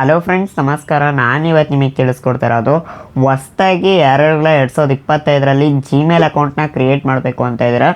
Hello friends ನಮಸ್ಕಾರ. ನಾನು ಇವತ್ತು ನಿಮಗೆ ತಿಳಿಸ್ಕೊಡ್ತಾ ಇರೋದು ಹೊಸ್ದಾಗಿ ಯಾರೆಲ್ಲ ಎರಡು ಸಾವಿರದ ಇಪ್ಪತ್ತೈದರಲ್ಲಿ ಜಿಮೇಲ್ ಅಕೌಂಟ್ನ ಕ್ರಿಯೇಟ್ ಮಾಡಬೇಕು ಅಂತ ಇದ್ದೀರ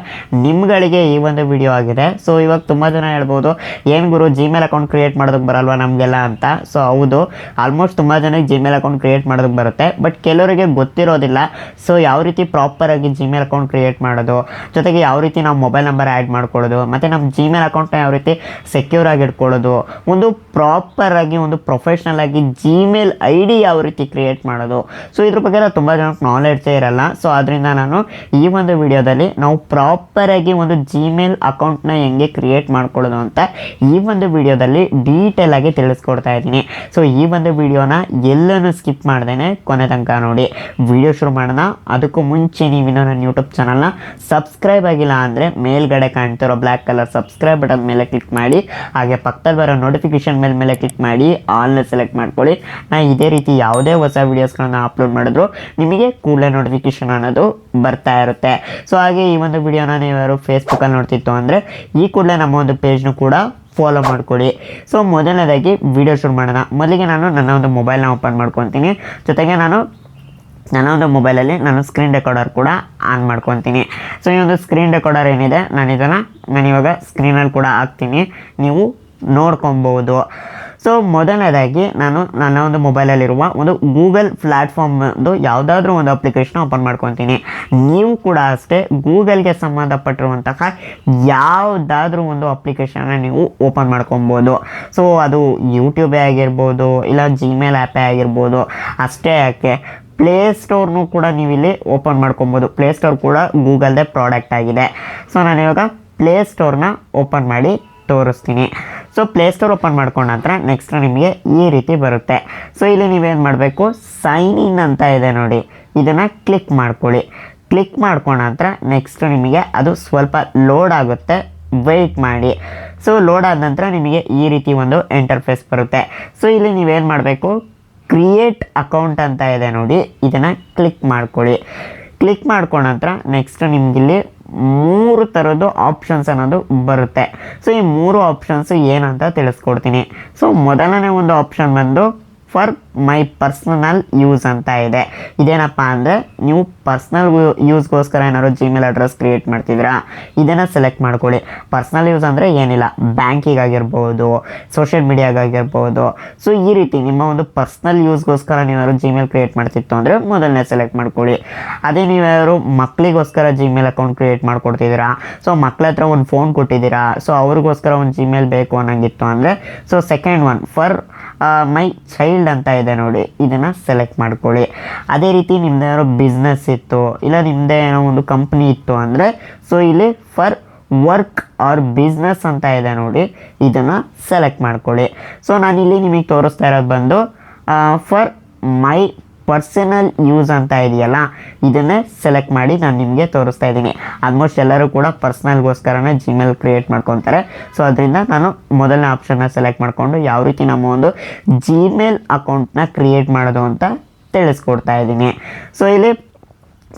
ನಿಮ್ಗಳಿಗೆ ಈ ಒಂದು ವಿಡಿಯೋ ಆಗಿದೆ. ಸೊ ಇವಾಗ ತುಂಬ ಜನ ಹೇಳ್ಬೋದು, ಏನು ಗುರು ಜಿಮೇಲ್ ಅಕೌಂಟ್ ಕ್ರಿಯೇಟ್ ಮಾಡೋದಕ್ಕೆ ಬರಲ್ವಾ ನಮಗೆಲ್ಲ ಅಂತ? ಸೊ ಹೌದು ಆಲ್ಮೋಸ್ಟ್ ತುಂಬ ಜನಕ್ಕೆ ಜಿಮೇಲ್ ಅಕೌಂಟ್ ಕ್ರಿಯೇಟ್ ಮಾಡೋದಕ್ಕೆ ಬರುತ್ತೆ ಬಟ್ ಕೆಲವರಿಗೆ ಗೊತ್ತಿರೋದಿಲ್ಲ. ಸೊ ಯಾವ ರೀತಿ ಪ್ರಾಪರಾಗಿ ಜಿಮೇಲ್ ಅಕೌಂಟ್ ಕ್ರಿಯೇಟ್ ಮಾಡೋದು, ಜೊತೆಗೆ ಯಾವ ರೀತಿ ನಾವು ಮೊಬೈಲ್ ನಂಬರ್ ಆ್ಯಡ್ ಮಾಡ್ಕೊಳ್ಳೋದು, ಮತ್ತು ನಮ್ಮ ಜಿಮೇಲ್ ಅಕೌಂಟ್ನ ಯಾವ ರೀತಿ ಸೆಕ್ಯೂರ್ ಆಗಿ ಇಟ್ಕೊಳ್ಳೋದು, ಒಂದು ಪ್ರಾಪರ್ ಆಗಿ ಒಂದು ಪ್ರೊಫೆಷ್ನಲ್ ಆಗಿ ಜಿಮೇಲ್ ಐ ಡಿ ಯಾವ ರೀತಿ ಕ್ರಿಯೇಟ್ ಮಾಡೋದು. ಸೊ ಇದ್ರ ಬಗ್ಗೆ ಎಲ್ಲ ತುಂಬ ಜನಕ್ಕೆ ನಾಲೆಡ್ಜೇ ಇರಲ್ಲ. ಸೊ ಅದರಿಂದ ನಾನು ಈ ಒಂದು ವಿಡಿಯೋದಲ್ಲಿ ನಾವು ಪ್ರಾಪರ್ ಆಗಿ ಒಂದು ಜಿಮೇಲ್ ಅಕೌಂಟ್ನ ಹೆಂಗೆ ಕ್ರಿಯೇಟ್ ಮಾಡ್ಕೊಳ್ಳೋದು ಅಂತ ಈ ಒಂದು ವಿಡಿಯೋದಲ್ಲಿ ಡೀಟೇಲ್ ಆಗಿ ತಿಳಿಸ್ಕೊಡ್ತಾ ಇದ್ದೀನಿ. ಸೊ ಈ ಒಂದು ವಿಡಿಯೋನ ಎಲ್ಲನೂ ಸ್ಕಿಪ್ ಮಾಡ್ದೇನೆ ಕೊನೆ ತನಕ ನೋಡಿ. ವಿಡಿಯೋ ಶುರು ಮಾಡೋಣ. ಅದಕ್ಕೂ ಮುಂಚೆ ನೀವಿನ್ನೂ ನನ್ನ ಯೂಟ್ಯೂಬ್ ಚಾನಲ್ನ ಸಬ್ಸ್ಕ್ರೈಬ್ ಆಗಿಲ್ಲ ಅಂದರೆ ಮೇಲ್ಗಡೆ ಕಾಣ್ತಿರೋ ಬ್ಲ್ಯಾಕ್ ಕಲರ್ ಸಬ್ಸ್ಕ್ರೈಬ್ ಬಟನ್ ಮೇಲೆ ಕ್ಲಿಕ್ ಮಾಡಿ, ಹಾಗೆ ಪಕ್ಕದಲ್ಲಿ ಬರೋ ನೋಟಿಫಿಕೇಶನ್ ಮೇಲೆ ಮೇಲೆ ಕ್ಲಿಕ್ ಮಾಡಿ ಆಲ್ನ ಸೆಲೆಕ್ಟ್ ಮಾಡ್ಕೊಳ್ಳಿ. ನಾ ಇದೇ ರೀತಿ ಯಾವುದೇ ಹೊಸ ವೀಡಿಯೋಸ್ಗಳನ್ನ ಅಪ್ಲೋಡ್ ಮಾಡಿದ್ರು ನಿಮಗೆ ಕೂಡಲೇ ನೋಟಿಫಿಕೇಶನ್ ಅನ್ನೋದು ಬರ್ತಾ ಇರುತ್ತೆ. ಸೊ ಹಾಗೆ ಈ ಒಂದು ವಿಡಿಯೋನ ನೀವು ಯಾರು ಫೇಸ್ಬುಕ್ಕಲ್ಲಿ ನೋಡ್ತಿತ್ತು ಅಂದರೆ ಈ ಕೂಡಲೇ ನಮ್ಮ ಒಂದು ಪೇಜ್ನು ಕೂಡ ಫಾಲೋ ಮಾಡ್ಕೊಳ್ಳಿ. ಸೊ ಮೊದಲನೇದಾಗಿ ವಿಡಿಯೋ ಶುರು ಮಾಡೋಣ. ಮೊದಲಿಗೆ ನಾನು ನನ್ನ ಒಂದು ಮೊಬೈಲ್ನ ಓಪನ್ ಮಾಡ್ಕೊತೀನಿ. ಜೊತೆಗೆ ನಾನು ನನ್ನ ಒಂದು ಮೊಬೈಲಲ್ಲಿ ನಾನು ಸ್ಕ್ರೀನ್ ರೆಕಾರ್ಡರ್ ಕೂಡ ಆನ್ ಮಾಡ್ಕೊತೀನಿ. ಸೊ ಈ ಒಂದು ಸ್ಕ್ರೀನ್ ರೆಕಾರ್ಡರ್ ಏನಿದೆ? ನಾನು ಇದನ್ನು ನಾನು ಇವಾಗ ಸ್ಕ್ರೀನಲ್ಲಿ ಕೂಡ ಹಾಕ್ತೀನಿ. ನೀವು ನೋಡ್ಕೊಬೋದು. ಸೊ ಮೊದಲನೇದಾಗಿ ನಾನು ನನ್ನ ಒಂದು ಮೊಬೈಲಲ್ಲಿರುವ ಒಂದು ಗೂಗಲ್ ಪ್ಲ್ಯಾಟ್ಫಾರ್ಮ್ದು ಯಾವುದಾದ್ರೂ ಒಂದು ಅಪ್ಲಿಕೇಶನ್ ಓಪನ್ ಮಾಡ್ಕೊತೀನಿ. ನೀವು ಕೂಡ ಅಷ್ಟೇ ಗೂಗಲ್ಗೆ ಸಂಬಂಧಪಟ್ಟಿರುವಂತಹ ಯಾವುದಾದ್ರೂ ಒಂದು ಅಪ್ಲಿಕೇಶನ್ನ ನೀವು ಓಪನ್ ಮಾಡ್ಕೊಬೋದು. ಸೊ ಅದು ಯೂಟ್ಯೂಬೇ ಆಗಿರ್ಬೋದು, ಇಲ್ಲ ಜಿಮೇಲ್ ಆ್ಯಪೇ ಆಗಿರ್ಬೋದು, ಅಷ್ಟೇ ಯಾಕೆ ಪ್ಲೇ ಸ್ಟೋರ್ನು ಕೂಡ ನೀವು ಇಲ್ಲಿ ಓಪನ್ ಮಾಡ್ಕೊಬೋದು. ಪ್ಲೇ ಸ್ಟೋರ್ ಕೂಡ ಗೂಗಲ್ದೇ ಪ್ರಾಡಕ್ಟ್ ಆಗಿದೆ. ಸೊ ನಾನು ಇವಾಗ ಪ್ಲೇ ಸ್ಟೋರ್ನ ಓಪನ್ ಮಾಡಿ ತೋರಿಸ್ತೀನಿ. ಸೊ ಪ್ಲೇ ಸ್ಟೋರ್ ಓಪನ್ ಮಾಡ್ಕೊಂಡ ನಂತರ ನೆಕ್ಸ್ಟ್ ನಿಮಗೆ ಈ ರೀತಿ ಬರುತ್ತೆ. ಸೊ ಇಲ್ಲಿ ನೀವೇನು ಮಾಡಬೇಕು? ಸೈನ್ ಇನ್ ಅಂತ ಇದೆ ನೋಡಿ. ಇದನ್ನು ಕ್ಲಿಕ್ ಮಾಡ್ಕೊಳ್ಳಿ. ಕ್ಲಿಕ್ ಮಾಡ್ಕೊಂಡ ನಂತರ ನೆಕ್ಸ್ಟ್ ನಿಮಗೆ ಅದು ಸ್ವಲ್ಪ ಲೋಡ್ ಆಗುತ್ತೆ. ವೆಯ್ಟ್ ಮಾಡಿ. ಸೊ ಲೋಡ್ ಆದ ನಂತರ ನಿಮಗೆ ಈ ರೀತಿ ಒಂದು ಎಂಟರ್ಫೇಸ್ ಬರುತ್ತೆ. ಸೊ ಇಲ್ಲಿ ನೀವೇನು ಮಾಡಬೇಕು? ಕ್ರಿಯೇಟ್ ಅಕೌಂಟ್ ಅಂತ ಇದೆ ನೋಡಿ. ಇದನ್ನು ಕ್ಲಿಕ್ ಮಾಡ್ಕೊಳ್ಳಿ. ಕ್ಲಿಕ್ ಮಾಡ್ಕೊಂಡ ನಂತರ ನೆಕ್ಸ್ಟ್ ನಿಮಗಿಲ್ಲಿ ಮೂರು ಥರದ್ದು ಆಪ್ಷನ್ಸ್ ಅನ್ನೋದು ಬರುತ್ತೆ. ಸೊ ಈ ಮೂರು ಆಪ್ಷನ್ಸ್ ಏನಂತ ತಿಳಿಸ್ಕೊಡ್ತೀನಿ. ಸೊ ಮೊದಲನೇ ಒಂದು ಆಪ್ಷನ್ ಬಂದು ಫಾರ್ ಮೈ ಪರ್ಸ್ನಲ್ ಯೂಸ್ ಅಂತ ಇದೆ. ಇದೇನಪ್ಪ ಅಂದರೆ ನೀವು ಪರ್ಸ್ನಲ್ ಯೂಸ್ಗೋಸ್ಕರ ಏನಾದ್ರು ಜಿಮೇಲ್ ಅಡ್ರೆಸ್ ಕ್ರಿಯೇಟ್ ಮಾಡ್ತಿದ್ದೀರಾ? ಇದನ್ನು ಸೆಲೆಕ್ಟ್ ಮಾಡ್ಕೊಳ್ಳಿ. ಪರ್ಸ್ನಲ್ ಯೂಸ್ ಅಂದರೆ ಏನಿಲ್ಲ, ಬ್ಯಾಂಕಿಗಾಗಿರ್ಬೋದು ಸೋಷಿಯಲ್ ಮೀಡಿಯಾಗಾಗಿರ್ಬೋದು ಸೊ ಈ ರೀತಿ ನಿಮ್ಮ ಒಂದು ಪರ್ಸ್ನಲ್ ಯೂಸ್ಗೋಸ್ಕರ ನೀವಾದ್ರು ಜಿಮೇಲ್ ಕ್ರಿಯೇಟ್ ಮಾಡ್ತಿತ್ತು ಅಂದರೆ ಮೊದಲನೇ ಸೆಲೆಕ್ಟ್ ಮಾಡ್ಕೊಳ್ಳಿ. ಅದೇ ನೀವ್ಯಾರು ಮಕ್ಕಳಿಗೋಸ್ಕರ ಜಿಮೇಲ್ ಅಕೌಂಟ್ ಕ್ರಿಯೇಟ್ ಮಾಡ್ಕೊಡ್ತಿದ್ದೀರಾ? ಸೊ ಮಕ್ಕಳ ಹತ್ರ ಒಂದು ಫೋನ್ ಕೊಟ್ಟಿದ್ದೀರಾ? ಸೊ ಅವ್ರಿಗೋಸ್ಕರ ಒಂದು ಜಿಮೇಲ್ ಬೇಕು ಅನ್ನೋಂಗಿತ್ತು ಅಂದರೆ so second one for my child ಅಂತ ಇದೆ ನೋಡಿ. ಇದನ್ನು ಸೆಲೆಕ್ಟ್ ಮಾಡ್ಕೊಳ್ಳಿ. ಅದೇ ರೀತಿ ನಿಮ್ಮದು ಏನೋ ಬಿಸ್ನೆಸ್ ಇತ್ತು, ಇಲ್ಲ ನಿಮ್ಮದೇ ಏನೋ ಒಂದು ಕಂಪ್ನಿ ಇತ್ತು ಅಂದರೆ ಸೊ ಇಲ್ಲಿ ಫರ್ ವರ್ಕ್ ಆರ್ ಬಿಸ್ನೆಸ್ ಅಂತ ಇದೆ ನೋಡಿ, ಇದನ್ನು ಸೆಲೆಕ್ಟ್ ಮಾಡ್ಕೊಳ್ಳಿ. ಸೊ ನಾನಿಲ್ಲಿ ನಿಮಗೆ ತೋರಿಸ್ತಾ ಇರೋದು ಬಂದು ಫಾರ್ ಮೈ ಪರ್ಸನಲ್ ಯೂಸ್ ಅಂತ ಇದೆಯಲ್ಲ, ಇದನ್ನೇ ಸೆಲೆಕ್ಟ್ ಮಾಡಿ ನಾನು ನಿಮಗೆ ತೋರಿಸ್ತಾ ಇದ್ದೀನಿ. ಆಲ್ಮೋಸ್ಟ್ ಎಲ್ಲರೂ ಕೂಡ ಪರ್ಸ್ನಲ್ಗೋಸ್ಕರನೇ ಜಿಮೇಲ್ ಕ್ರಿಯೇಟ್ ಮಾಡ್ಕೊತಾರೆ. ಸೊ ಅದರಿಂದ ನಾನು ಮೊದಲನೇ ಆಪ್ಷನ್ನ ಸೆಲೆಕ್ಟ್ ಮಾಡಿಕೊಂಡು ಯಾವ ರೀತಿ ನಮ್ಮ ಒಂದು ಜಿಮೇಲ್ ಅಕೌಂಟ್ನ ಕ್ರಿಯೇಟ್ ಮಾಡೋದು ಅಂತ ತಿಳಿಸ್ಕೊಡ್ತಾ ಇದ್ದೀನಿ. ಸೊ ಇಲ್ಲಿ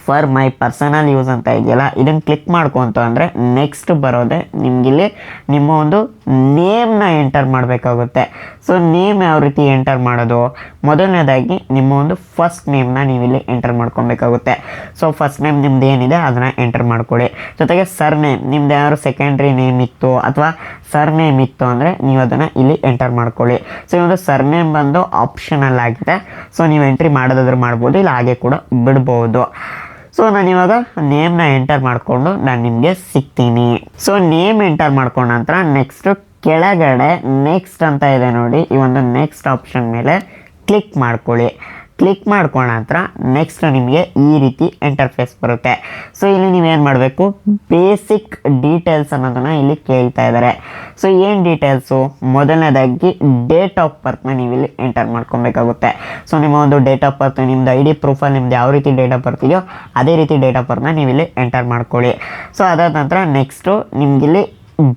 ಫಾರ್ ಮೈ ಪರ್ಸನಲ್ ಯೂಸ್ ಅಂತ ಇದೆಯಲ್ಲ, ಇದನ್ನು ಕ್ಲಿಕ್ ಮಾಡ್ಕೊಂತು ಅಂದರೆ ನೆಕ್ಸ್ಟ್ ಬರೋದೆ ನಿಮಗಿಲ್ಲಿ ನಿಮ್ಮ ಒಂದು ನೇಮ್ನ ಎಂಟರ್ ಮಾಡಬೇಕಾಗುತ್ತೆ. ಸೊ ನೇಮ್ ಯಾವ ರೀತಿ ಎಂಟರ್ ಮಾಡೋದು? ಮೊದಲನೇದಾಗಿ ನಿಮ್ಮ ಒಂದು ಫಸ್ಟ್ ನೇಮ್ನ ನೀವಿಲ್ಲಿ ಎಂಟರ್ ಮಾಡ್ಕೊಬೇಕಾಗುತ್ತೆ. ಸೊ ಫಸ್ಟ್ ನೇಮ್ ನಿಮ್ದು ಏನಿದೆ ಅದನ್ನು ಎಂಟರ್ ಮಾಡ್ಕೊಳ್ಳಿ. ಜೊತೆಗೆ ಸರ್ ನೇಮ್ ನಿಮ್ದು ಯಾರು ಸೆಕೆಂಡ್ರಿ ನೇಮ್ ಇತ್ತು ಅಥವಾ ಸರ್ ನೇಮ್ ಇತ್ತು ಅಂದರೆ ನೀವು ಅದನ್ನು ಇಲ್ಲಿ ಎಂಟರ್ ಮಾಡ್ಕೊಳ್ಳಿ. ಸೊ ಈ ಒಂದು ಸರ್ ನೇಮ್ ಬಂದು ಆಪ್ಷನಲ್ ಆಗಿದೆ. ಸೊ ನೀವು ಎಂಟ್ರಿ ಮಾಡೋದಾದ್ರೂ ಮಾಡ್ಬೋದು, ಇಲ್ಲ ಹಾಗೆ ಕೂಡ ಬಿಡ್ಬೋದು. ಸೊ ನಾನು ಇವಾಗ ನೇಮ್ನ ಎಂಟರ್ ಮಾಡಿಕೊಂಡು ನಾನು ನಿಮಗೆ ಸಿಗ್ತೀನಿ. ಸೊ ನೇಮ್ ಎಂಟರ್ ಮಾಡ್ಕೊಂಡ ನಂತರ ನೆಕ್ಸ್ಟು ಕೆಳಗಡೆ ನೆಕ್ಸ್ಟ್ ಅಂತ ಇದೆ ನೋಡಿ. ಈ ಒಂದು ನೆಕ್ಸ್ಟ್ ಆಪ್ಷನ್ ಮೇಲೆ ಕ್ಲಿಕ್ ಮಾಡ್ಕೊಳ್ಳಿ. ಕ್ಲಿಕ್ ಮಾಡ್ಕೊಂಡ ನಂತರ ನೆಕ್ಸ್ಟ್ ನಿಮಗೆ ಈ ರೀತಿ ಇಂಟರ್ಫೇಸ್ ಬರುತ್ತೆ. ಸೊ ಇಲ್ಲಿ ನೀವೇನು ಮಾಡಬೇಕು? ಬೇಸಿಕ್ ಡೀಟೇಲ್ಸ್ ಅನ್ನೋದನ್ನು ಇಲ್ಲಿ ಕೇಳ್ತಾ ಇದ್ದಾರೆ. ಸೊ ಏನು ಡೀಟೇಲ್ಸು ಮೊದಲನೇದಾಗಿ ಡೇಟ್ ಆಫ್ ಬರ್ತ್ನ ನೀವು ಇಲ್ಲಿ ಎಂಟರ್ ಮಾಡ್ಕೊಬೇಕಾಗುತ್ತೆ. ಸೊ ನಿಮ್ಮ ಒಂದು ಡೇಟ್ ಆಫ್ ಬರ್ತ್ ನಿಮ್ದು ಐ ಡಿ ಪ್ರೂಫಲ್ಲಿ ನಿಮ್ದು ಯಾವ ರೀತಿ ಡೇಟ್ ಆಫ್ ಬರ್ತ್ ಇದೆಯೋ ಅದೇ ರೀತಿ ಡೇಟ್ ಆಫ್ ಬರ್ತ್ನ ನೀವು ಇಲ್ಲಿ ಎಂಟರ್ ಮಾಡ್ಕೊಳ್ಳಿ. ಸೊ ಅದಾದ ನಂತರ ನೆಕ್ಸ್ಟು ನಿಮಗಿಲ್ಲಿ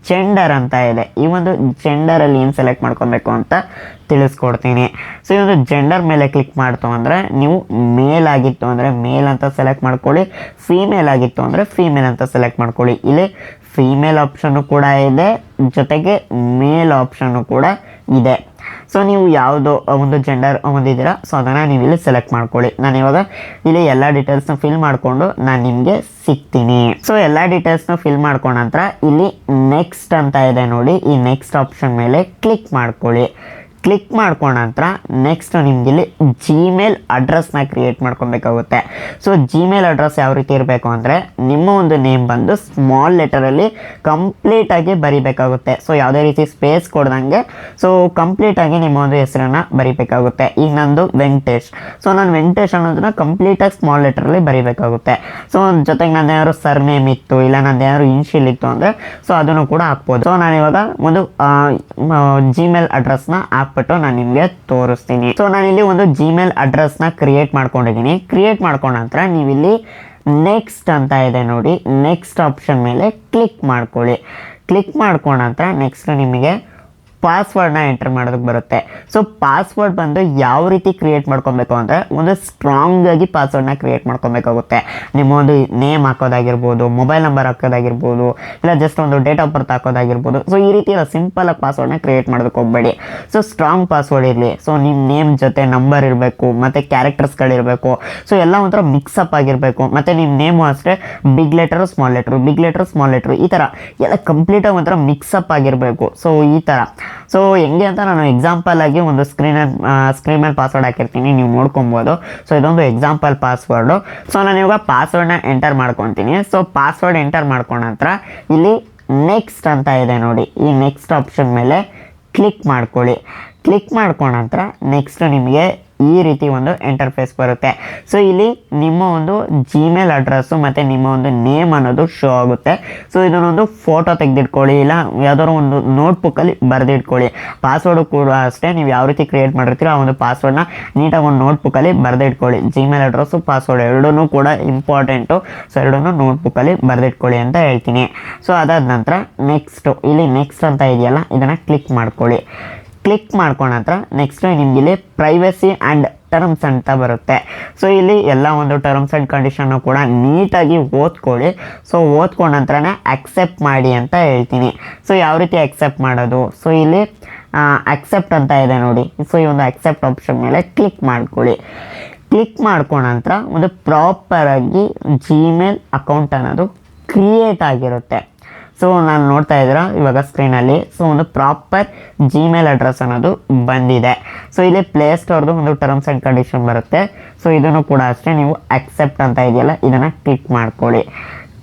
ಜೆಂಡರ್ ಅಂತ ಇದೆ. ಈ ಒಂದು ಜೆಂಡರಲ್ಲಿ ಏನು ಸೆಲೆಕ್ಟ್ ಮಾಡ್ಕೊಬೇಕು ಅಂತ ತಿಳಿಸ್ಕೊಡ್ತೀನಿ. ಸೊ ಈ ಒಂದು ಜೆಂಡರ್ ಮೇಲೆ ಕ್ಲಿಕ್ ಮಾಡ್ತು ಅಂದರೆ ನೀವು ಮೇಲ್ ಆಗಿತ್ತು ಅಂದರೆ ಮೇಲ್ ಅಂತ ಸೆಲೆಕ್ಟ್ ಮಾಡ್ಕೊಳ್ಳಿ. ಫೀಮೇಲ್ ಆಗಿತ್ತು ಅಂದರೆ ಫೀಮೇಲ್ ಅಂತ ಸೆಲೆಕ್ಟ್ ಮಾಡ್ಕೊಳ್ಳಿ. ಇಲ್ಲಿ ಫೀಮೇಲ್ ಆಪ್ಷನ್ನು ಕೂಡ ಇದೆ. ಜೊತೆಗೆ ಮೇಲ್ ಆಪ್ಷನ್ನು ಕೂಡ ಇದೆ. ಸೊ ನೀವು ಯಾವುದು ಒಂದು ಜೆಂಡರ್ ಹೊಂದಿದ್ದೀರಾ ಸೊ ಅದನ್ನು ನೀವು ಇಲ್ಲಿ ಸೆಲೆಕ್ಟ್ ಮಾಡ್ಕೊಳ್ಳಿ. ನಾನು ಇವಾಗ ಇಲ್ಲಿ ಎಲ್ಲ ಡೀಟೇಲ್ಸ್ನ ಫಿಲ್ ಮಾಡಿಕೊಂಡು ನಾನು ನಿಮಗೆ ಸಿಗ್ತೀನಿ. ಸೊ ಎಲ್ಲ ಡೀಟೇಲ್ಸ್ನ ಫಿಲ್ ಮಾಡ್ಕೊಂಡ ನಂತರ ಇಲ್ಲಿ ನೆಕ್ಸ್ಟ್ ಅಂತ ಇದೆ ನೋಡಿ. ಈ ನೆಕ್ಸ್ಟ್ ಆಪ್ಷನ್ ಮೇಲೆ ಕ್ಲಿಕ್ ಮಾಡ್ಕೊಳ್ಳಿ. ಕ್ಲಿಕ್ ಮಾಡ್ಕೊಂಡ ನಂತರ ನೆಕ್ಸ್ಟ್ ನಿಮ್ಗೆ ಇಲ್ಲಿ ಜಿಮೇಲ್ ಅಡ್ರೆಸ್ನ ಕ್ರಿಯೇಟ್ ಮಾಡ್ಕೊಬೇಕಾಗುತ್ತೆ. ಸೊ ಜಿಮೇಲ್ ಅಡ್ರೆಸ್ ಯಾವ ರೀತಿ ಇರಬೇಕು ಅಂದರೆ ನಿಮ್ಮ ಒಂದು ನೇಮ್ ಬಂದು ಸ್ಮಾಲ್ ಲೆಟರಲ್ಲಿ ಕಂಪ್ಲೀಟಾಗಿ ಬರಿಬೇಕಾಗುತ್ತೆ. ಸೊ ಯಾವುದೇ ರೀತಿ ಸ್ಪೇಸ್ ಕೊಡ್ದಂಗೆ ಸೊ ಕಂಪ್ಲೀಟಾಗಿ ನಿಮ್ಮ ಒಂದು ಹೆಸರನ್ನು ಬರಿಬೇಕಾಗುತ್ತೆ. ಈಗ ನಂದು ವೆಂಕಟೇಶ್. ಸೊ ನಾನು ವೆಂಕಟೇಶ್ ಅನ್ನೋದನ್ನ ಕಂಪ್ಲೀಟಾಗಿ ಸ್ಮಾಲ್ ಲೆಟರಲ್ಲಿ ಬರಿಬೇಕಾಗುತ್ತೆ. ಸೊ ಜೊತೆಗೆ ನನ್ನ ಏನಾದ್ರು ಸರ್ ನೇಮ್ ಇತ್ತು, ಇಲ್ಲ ನಂದು ಏನಾದ್ರು ಇನ್ಶಿಯಲ್ ಇತ್ತು ಅಂದರೆ ಸೊ ಅದನ್ನು ಕೂಡ ಹಾಕ್ಬೋದು. ಸೊ ನಾನು ಇವಾಗ ಒಂದು ಜಿಮೇಲ್ ಅಡ್ರೆಸ್ನ ಹಾಕ್ಬಿಟ್ಟು ನಾನು ನಿಮಗೆ ತೋರಿಸ್ತೀನಿ. ಸೊ ನಾನಿಲ್ಲಿ ಒಂದು ಜಿಮೇಲ್ ಅಡ್ರೆಸ್ನ ಕ್ರಿಯೇಟ್ ಮಾಡ್ಕೊಂಡಿದ್ದೀನಿ. ಕ್ರಿಯೇಟ್ ಮಾಡ್ಕೊಂಡ ನಂತರ ನೀವಿಲ್ಲಿ ನೆಕ್ಸ್ಟ್ ಅಂತ ಇದೆ ನೋಡಿ. ನೆಕ್ಸ್ಟ್ ಆಪ್ಷನ್ ಮೇಲೆ ಕ್ಲಿಕ್ ಮಾಡ್ಕೊಳ್ಳಿ. ಕ್ಲಿಕ್ ಮಾಡ್ಕೊಂಡ ನಂತರ ನೆಕ್ಸ್ಟ್ ನಿಮಗೆ ಪಾಸ್ವರ್ಡ್ನ ಎಂಟರ್ ಮಾಡೋದಕ್ಕೆ ಬರುತ್ತೆ. ಸೊ ಪಾಸ್ವರ್ಡ್ ಬಂದು ಯಾವ ರೀತಿ ಕ್ರಿಯೇಟ್ ಮಾಡ್ಕೊಬೇಕು ಅಂದರೆ, ಒಂದು ಸ್ಟ್ರಾಂಗ್ ಆಗಿ ಪಾಸ್ವರ್ಡ್ನ ಕ್ರಿಯೇಟ್ ಮಾಡ್ಕೊಬೇಕಾಗುತ್ತೆ. ನಿಮ್ಮ ಒಂದು ನೇಮ್ ಹಾಕೋದಾಗಿರ್ಬೋದು ಮೊಬೈಲ್ ನಂಬರ್ ಹಾಕೋದಾಗಿರ್ಬೋದು, ಇಲ್ಲ ಜಸ್ಟ್ ಒಂದು ಡೇಟ್ ಆಫ್ ಬರ್ತ್ ಹಾಕೋದಾಗಿರ್ಬೋದು. ಸೊ ಈ ರೀತಿ ಎಲ್ಲ ಸಿಂಪಲ್ ಆಗಿ ಪಾಸ್ವರ್ಡ್ನ ಕ್ರಿಯೇಟ್ ಮಾಡೋದಕ್ಕೆ ಹೋಗಬೇಡಿ. ಸೊ ಸ್ಟ್ರಾಂಗ್ ಪಾಸ್ವರ್ಡ್ ಇರಲಿ. ಸೊ ನಿಮ್ಮ ನೇಮ್ ಜೊತೆ ನಂಬರ್ ಇರಬೇಕು, ಮತ್ತು ಕ್ಯಾರೆಕ್ಟರ್ಸ್ಗಳಿರಬೇಕು ಸೊ ಎಲ್ಲ ಒಂಥರ ಮಿಕ್ಸಪ್ ಆಗಿರಬೇಕು. ಮತ್ತು ನಿಮ್ಮ ನೇಮು ಅಷ್ಟೇ big letter small letter big letter small letter ಈ ಥರ ಎಲ್ಲ ಕಂಪ್ಲೀಟಾಗಿ ಒಂಥರ ಮಿಕ್ಸಪ್ ಆಗಿರಬೇಕು. ಸೊ ಈ ಥರ ಸೊ ಹೆಂಗೆ ಅಂತ ನಾನು ಎಕ್ಸಾಂಪಲ್ ಆಗಿ ಒಂದು ಸ್ಕ್ರೀನ್ ಸ್ಕ್ರೀನ್ ಮೇಲೆ ಪಾಸ್ವರ್ಡ್ ಹಾಕಿರ್ತೀನಿ, ನೀವು ನೋಡ್ಕೊಬೋದು. ಸೊ ಇದೊಂದು ಎಕ್ಸಾಂಪಲ್ ಪಾಸ್ವರ್ಡು ಸೊ ನಾನು ಇವಾಗ ಪಾಸ್ವರ್ಡ್ನ ಎಂಟರ್ ಮಾಡ್ಕೊತೀನಿ. ಸೊ ಪಾಸ್ವರ್ಡ್ ಎಂಟರ್ ಮಾಡ್ಕೊಂಡ ನಂತರ ಇಲ್ಲಿ ನೆಕ್ಸ್ಟ್ ಅಂತ ಇದೆ ನೋಡಿ. ಈ ನೆಕ್ಸ್ಟ್ ಆಪ್ಷನ್ ಮೇಲೆ ಕ್ಲಿಕ್ ಮಾಡ್ಕೊಳ್ಳಿ. ಕ್ಲಿಕ್ ಮಾಡ್ಕೊಂಡ ನಂತರ ನೆಕ್ಸ್ಟ್ ನಿಮಗೆ ಈ ರೀತಿ ಒಂದು ಇಂಟರ್ಫೇಸ್ ಬರುತ್ತೆ. ಸೊ ಇಲ್ಲಿ ನಿಮ್ಮ ಒಂದು ಜಿಮೇಲ್ ಅಡ್ರೆಸ್ಸು ಮತ್ತು ನಿಮ್ಮ ಒಂದು ನೇಮ್ ಅನ್ನೋದು ಶೋ ಆಗುತ್ತೆ. ಸೊ ಇದನ್ನೊಂದು ಫೋಟೋ ತೆಗೆದಿಟ್ಕೊಳ್ಳಿ, ಇಲ್ಲ ಯಾವ್ದಾದ್ರು ಒಂದು ನೋಟ್ಬುಕ್ಕಲ್ಲಿ ಬರೆದಿಟ್ಕೊಳ್ಳಿ. ಪಾಸ್ವರ್ಡು ಕೂಡ ಅಷ್ಟೇ, ನೀವು ಯಾವ ರೀತಿ ಕ್ರಿಯೇಟ್ ಮಾಡಿರ್ತೀರೋ ಆ ಒಂದು ಪಾಸ್ವರ್ಡ್ನ ನೀಟಾಗಿ ಒಂದು ನೋಟ್ಬುಕ್ಕಲ್ಲಿ ಬರೆದಿಟ್ಕೊಳ್ಳಿ. ಜಿಮೇಲ್ ಅಡ್ರೆಸ್ಸು ಪಾಸ್ವರ್ಡ್ ಎರಡೂ ಕೂಡ ಇಂಪಾರ್ಟೆಂಟು ಸೊ ಎರಡೂ ನೋಟ್ಬುಕ್ಕಲ್ಲಿ ಬರೆದಿಟ್ಕೊಳ್ಳಿ ಅಂತ ಹೇಳ್ತೀನಿ. ಸೊ ಅದಾದ ನಂತರ ನೆಕ್ಸ್ಟು ಇಲ್ಲಿ ನೆಕ್ಸ್ಟ್ ಅಂತ ಇದೆಯಲ್ಲ, ಇದನ್ನು ಕ್ಲಿಕ್ ಮಾಡ್ಕೊಳ್ಳಿ. ಕ್ಲಿಕ್ ಮಾಡ್ಕೊಂಡ ನಂತರ ನೆಕ್ಸ್ಟ್ ನಿಮ್ಗೆ ಇಲ್ಲಿ ಪ್ರೈವಸಿ ಆ್ಯಂಡ್ ಟರ್ಮ್ಸ್ ಅಂತ ಬರುತ್ತೆ. ಸೊ ಇಲ್ಲಿ ಎಲ್ಲ ಒಂದು ಟರ್ಮ್ಸ್ ಆ್ಯಂಡ್ ಕಂಡೀಷನ್ನು ಕೂಡ ನೀಟಾಗಿ ಓದ್ಕೊಳ್ಳಿ. ಸೊ ಓದ್ಕೊಂಡ ನಂತರನೇ ಅಕ್ಸೆಪ್ಟ್ ಮಾಡಿ ಅಂತ ಹೇಳ್ತೀನಿ. ಸೊ ಯಾವ ರೀತಿ ಅಕ್ಸೆಪ್ಟ್ ಮಾಡೋದು? ಸೊ ಇಲ್ಲಿ ಅಕ್ಸೆಪ್ಟ್ ಅಂತ ಇದೆ ನೋಡಿ. ಸೊ ಈ ಒಂದು ಅಕ್ಸೆಪ್ಟ್ ಆಪ್ಷನ್ ಮೇಲೆ ಕ್ಲಿಕ್ ಮಾಡ್ಕೊಳ್ಳಿ. ಕ್ಲಿಕ್ ಮಾಡ್ಕೊಂಡ ನಂತರ ಒಂದು ಪ್ರಾಪರಾಗಿ ಜಿಮೇಲ್ ಅಕೌಂಟ್ ಅನ್ನೋದು ಕ್ರಿಯೇಟ್ ಆಗಿರುತ್ತೆ. ಸೊ ನಾನು ನೋಡ್ತಾ ಇದ್ದೀರಾ? ಇವಾಗ ಸ್ಕ್ರೀನಲ್ಲಿ ಸೊ ಒಂದು ಪ್ರಾಪರ್ ಜಿಮೇಲ್ ಅಡ್ರೆಸ್ ಅನ್ನೋದು ಬಂದಿದೆ. ಸೊ ಇಲ್ಲಿ ಪ್ಲೇ ಸ್ಟೋರ್ದು ಒಂದು ಟರ್ಮ್ಸ್ ಆ್ಯಂಡ್ ಕಂಡೀಷನ್ ಬರುತ್ತೆ. ಸೊ ಇದನ್ನು ಕೂಡ ಅಷ್ಟೇ ನೀವು ಅಕ್ಸೆಪ್ಟ್ ಅಂತ ಇದೆಯಲ್ಲ, ಇದನ್ನು ಕ್ಲಿಕ್ ಮಾಡ್ಕೊಳ್ಳಿ.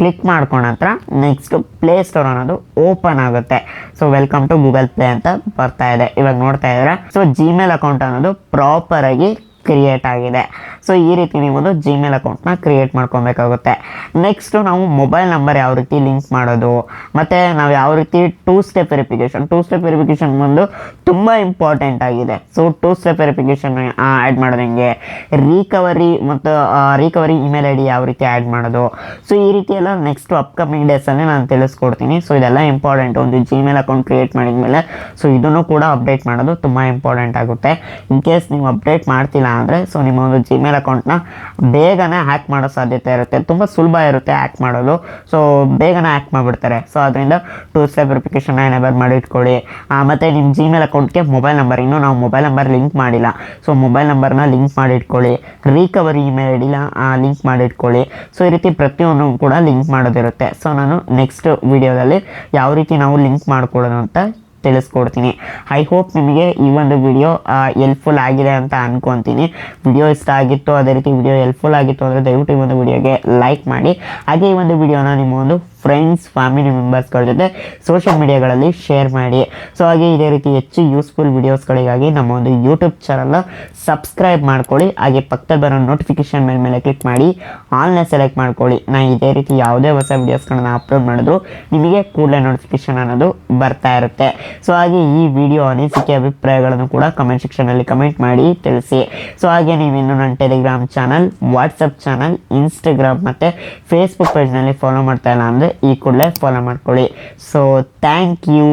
ಕ್ಲಿಕ್ ಮಾಡ್ಕೊಂಡ ನಂತರ ನೆಕ್ಸ್ಟ್ ಪ್ಲೇ ಸ್ಟೋರ್ ಅನ್ನೋದು ಓಪನ್ ಆಗುತ್ತೆ. So welcome to Google play ಅಂತ ಬರ್ತಾ ಇದೆ. ಇವಾಗ ನೋಡ್ತಾ ಇದ್ದೀರಾ? ಸೊ ಜಿಮೇಲ್ ಅಕೌಂಟ್ ಅನ್ನೋದು ಪ್ರಾಪರಾಗಿ ಕ್ರಿಯೇಟ್ ಆಗಿದೆ. ಸೊ ಈ ರೀತಿ ನೀವು ಒಂದು ಜಿಮೇಲ್ ಅಕೌಂಟ್ನ ಕ್ರಿಯೇಟ್ ಮಾಡ್ಕೊಬೇಕಾಗುತ್ತೆ. ನೆಕ್ಸ್ಟು ನಾವು ಮೊಬೈಲ್ ನಂಬರ್ ಯಾವ ರೀತಿ ಲಿಂಕ್ ಮಾಡೋದು, ಮತ್ತು ನಾವು ಯಾವ ರೀತಿ two step verification two step verification ಬಂದು ತುಂಬ ಇಂಪಾರ್ಟೆಂಟ್ ಆಗಿದೆ. So two step verification add ಮಾಡೋದು ಹೆಂಗೆ? ರೀಕವರಿ ಮತ್ತು ರೀಕವರಿ ಇಮೇಲ್ ಐ ಡಿ ಯಾವ ರೀತಿ ಆ್ಯಡ್ ಮಾಡೋದು? ಸೊ ಈ ರೀತಿ ಎಲ್ಲ ನೆಕ್ಸ್ಟ್ ಅಪ್ಕಮಿಂಗ್ ಡೇಸಲ್ಲಿ ನಾನು ತಿಳಿಸ್ಕೊಡ್ತೀನಿ. ಸೊ ಇದೆಲ್ಲ ಇಂಪಾರ್ಟೆಂಟ್ ಒಂದು ಜಿಮೇಲ್ ಅಕೌಂಟ್ ಕ್ರಿಯೇಟ್ ಮಾಡಿದ ಮೇಲೆ ಸೊ ಇದನ್ನು ಕೂಡ ಅಪ್ಡೇಟ್ ಮಾಡೋದು ತುಂಬ ಇಂಪಾರ್ಟೆಂಟ್ ಆಗುತ್ತೆ. ಇನ್ ಕೇಸ್ ನೀವು ಅಪ್ಡೇಟ್ ಮಾಡ್ತಿಲ್ಲ ಅಂದರೆ ಸೊ ನಿಮ್ಮ ಒಂದು ಜಿಮೇಲ್ ಅಕೌಂಟ್ನ ಬೇಗನೆ ಹ್ಯಾಕ್ ಮಾಡೋ ಸಾಧ್ಯತೆ ಇರುತ್ತೆ. ತುಂಬ ಸುಲಭ ಇರುತ್ತೆ ಹ್ಯಾಕ್ ಮಾಡೋದು ಸೊ ಬೇಗನೆ ಹ್ಯಾಕ್ ಮಾಡಿಬಿಡ್ತಾರೆ. ಸೊ ಅದರಿಂದ ಟೂ ಸ್ಟೆಪ್ ವೆರಿಫಿಕೇಶನ್ ಎನೇಬಲ್ ಮಾಡಿ ಇಟ್ಕೊಳ್ಳಿ. ಮತ್ತು ನಿಮ್ಮ ಜಿಮೇಲ್ ಅಕೌಂಟ್ಗೆ ಮೊಬೈಲ್ ನಂಬರ್ ಇನ್ನೂ ನಾವು ಮೊಬೈಲ್ ನಂಬರ್ ಲಿಂಕ್ ಮಾಡಿಲ್ಲ. ಸೊ ಮೊಬೈಲ್ ನಂಬರ್ನ ಲಿಂಕ್ ಮಾಡಿ ಇಟ್ಕೊಳ್ಳಿ. ರೀಕವರಿ ಇಮೇಲ್ ಐ ಆ ಲಿಂಕ್ ಮಾಡಿ ಇಟ್ಕೊಳ್ಳಿ. ಸೊ ಈ ರೀತಿ ಪ್ರತಿಯೊಂದು ಕೂಡ ಲಿಂಕ್ ಮಾಡೋದಿರುತ್ತೆ. ಸೊ ನಾನು ನೆಕ್ಸ್ಟ್ ವಿಡಿಯೋದಲ್ಲಿ ಯಾವ ರೀತಿ ನಾವು ಲಿಂಕ್ ಮಾಡ್ಕೊಳ್ಳೋದು ಅಂತ ತಿಳಿಸ್ಕೊಡ್ತೀನಿ. ಐ ಹೋಪ್ ನಿಮಗೆ ಈ ಒಂದು ವಿಡಿಯೋ ಹೆಲ್ಪ್ಫುಲ್ ಆಗಿದೆ ಅಂತ ಅನ್ಕೊತೀನಿ. ವಿಡಿಯೋ ಇಷ್ಟ ಆಗಿತ್ತು, ಅದೇ ರೀತಿ ವಿಡಿಯೋ ಹೆಲ್ಪ್ಫುಲ್ ಆಗಿತ್ತು ಅಂದರೆ ದಯವಿಟ್ಟು ಈ ಒಂದು ವಿಡಿಯೋಗೆ ಲೈಕ್ ಮಾಡಿ. ಹಾಗೆ ಈ ಒಂದು ವಿಡಿಯೋನ ನಿಮ್ಮ ಒಂದು ಫ್ರೆಂಡ್ಸ್ ಫ್ಯಾಮಿಲಿ ಮೆಂಬರ್ಸ್ಗಳ ಜೊತೆ ಸೋಷಿಯಲ್ ಮೀಡಿಯಾಗಳಲ್ಲಿ ಶೇರ್ ಮಾಡಿ. ಸೊ ಹಾಗೆ ಇದೇ ರೀತಿ ಹೆಚ್ಚು ಯೂಸ್ಫುಲ್ ವೀಡಿಯೋಸ್ಗಳಿಗಾಗಿ ನಮ್ಮ ಒಂದು ಯೂಟ್ಯೂಬ್ ಚಾನಲ್ನ ಸಬ್ಸ್ಕ್ರೈಬ್ ಮಾಡ್ಕೊಳ್ಳಿ. ಹಾಗೆ ಪಕ್ಕದಲ್ಲಿ ಬರೋ ನೋಟಿಫಿಕೇಶನ್ ಮೇಲೆ ಮೇಲೆ ಕ್ಲಿಕ್ ಮಾಡಿ. ಆಲ್ನೇ ಸೆಲೆಕ್ಟ್ ಮಾಡ್ಕೊಳ್ಳಿ. ನಾನು ಇದೇ ರೀತಿ ಯಾವುದೇ ಹೊಸ ವೀಡಿಯೋಸ್ಗಳನ್ನ ಅಪ್ಲೋಡ್ ಮಾಡಿದ್ರು ನಿಮಗೆ ಕೂಡಲೇ ನೋಟಿಫಿಕೇಶನ್ ಅನ್ನೋದು ಬರ್ತಾ ಇರುತ್ತೆ. ಸೊ ಹಾಗೆ ಈ ವಿಡಿಯೋ ಅನಿಸಿಕೆ ಅಭಿಪ್ರಾಯಗಳನ್ನು ಕೂಡ ಕಮೆಂಟ್ ಸೆಕ್ಷನಲ್ಲಿ ಕಮೆಂಟ್ ಮಾಡಿ ತಿಳಿಸಿ. ಸೊ ಹಾಗೆ ನೀವಿನ್ನು ನನ್ನ Telegram channel WhatsApp channel Instagram ಮತ್ತು ಫೇಸ್ಬುಕ್ ಪೇಜ್ನಲ್ಲಿ ಫಾಲೋ ಮಾಡ್ತಾ ಇಲ್ಲ ಅಂದರೆ ಈ ಕೂಡಲೇ ಫಾಲೋ ಮಾಡ್ಕೊಳ್ಳಿ. So thank you